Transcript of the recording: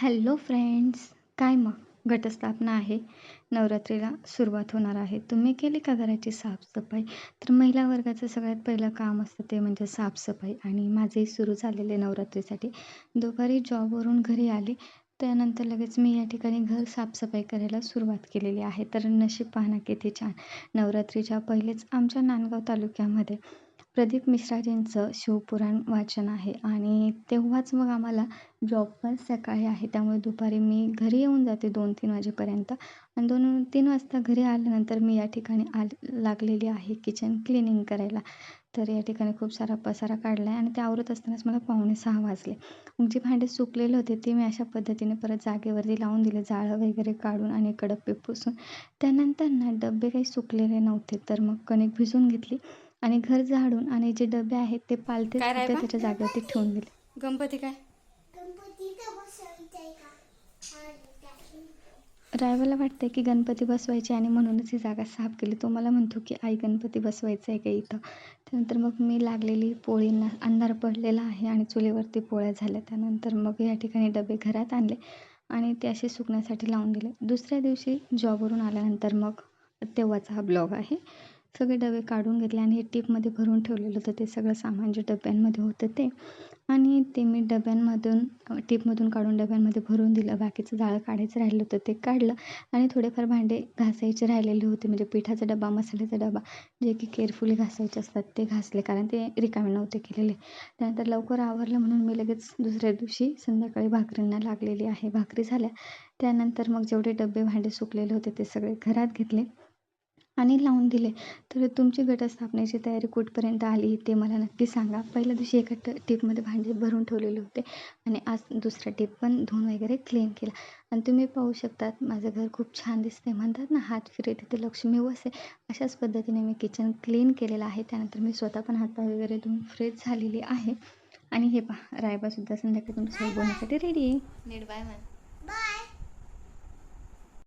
Hello friends काय मग? घटस्थापना आहे. नवरात्रीला सुरुवात होणार आहे. तुम्ही केली का घराची साफसफाई? तर महिला वर्गाचं सगळ्यात पहिलं काम असतं ते म्हणजे साफसफाई. आणि माझे सुरू झालेले नवरात्रीसाठी. दुपारी जॉबवरून घरी आले. त्यानंतर लगेच मी या ठिकाणी घर साफसफाई करायला सुरुवात केलेली आहे. तर नशीब पाहणं किती छान. नवरात्रीच्या पहिलेच आमच्या नांदगाव तालुक्यामध्ये प्रदीप मिश्राजींचं शिवपुराण वाचन आहे. आणि तेव्हाच मग आम्हाला जॉब पण सकाळी आहे. त्यामुळे दुपारी मी घरी येऊन जाते दोन तीन वाजेपर्यंत. आणि दोन तीन वाजता घरी आल्यानंतर मी या ठिकाणी आल लागलेली आहे किचन क्लिनिंग करायला. तर या ठिकाणी खूप सारा पसारा काढला आहे आणि ते आवरत असतानाच मला पावणे सहा वाजले. मग जे भांडे सुकलेले होते ते मी अशा पद्धतीने परत जागेवरती लावून दिले. जाळं वगैरे काढून आणि कडप्पे पुसून. त्यानंतर ना डबे काही सुकलेले नव्हते. तर मग कणिक भिजून घेतली. आणि घर झाडून आणि जे डबे आहेत ते पालते काय? त्याच्या जागेवरती ठेवून दिले. गणपती काय? रायवाला वाटतंय की गणपती बसवायचे आणि म्हणूनच ही जागा साफ केली. तो मला म्हणतो की आई गणपती बसवायचं आहे का इथं? त्यानंतर मग मी लागलेली पोळींना अंधार पडलेला आहे आणि चुलीवरती पोळ्या झाल्या. त्यानंतर मग या ठिकाणी डबे घरात आणले आणि ते असे सुकण्यासाठी लावून दिले. दुसऱ्या दिवशी जॉबवरून आल्यानंतर मग तेव्हाचा हा ब्लॉग आहे. सगळे डबे काढून घेतले आणि हे टीपमध्ये भरून ठेवलेलं होतं. ते सगळं सामान जे डब्यांमध्ये होतं ते. आणि ते मी डब्यांमधून टीपमधून काढून डब्यांमध्ये भरून दिलं. बाकीचं जाळं काढायचं राहिलं होतं ते काढलं. आणि थोडेफार भांडे घासायचे राहिलेले होते. म्हणजे पिठाचा डबा मसाल्याचा डबा जे की केअरफुली घासायचे असतात ते घासले. कारण ते रिकामे नव्हते केलेले. त्यानंतर लवकर आवरलं म्हणून मी लगेच दुसऱ्या दिवशी संध्याकाळी भाकरींना लागलेली आहे. भाकरी झाल्या. त्यानंतर मग जेवढे डबे भांडे सुकलेले होते ते सगळे घरात घेतले. आणि लावून दिले. तर तुमची घटस्थापनेची तयारी कुठपर्यंत आली ते मला नक्की सांगा. पहिल्या दिवशी एका ट टीपमध्ये भांडे भरून ठेवलेले होते आणि आज दुसरा टीप पण धुवून वगैरे क्लीन केला. आणि तुम्ही पाहू शकतात माझं घर खूप छान दिसते म्हणतात ना हात फिरे तिथे लक्ष्मी वसे अशाच पद्धतीने मी किचन क्लीन केलेलं आहे. त्यानंतर मी स्वतः पण हातपाय वगैरे धुवून फ्रेश झालेली आहे. आणि हे पहा रायबासुद्धा संध्याकाळी तुमच्यासोबत बोलण्यासाठी रेडी आहे नीट बाय म्हण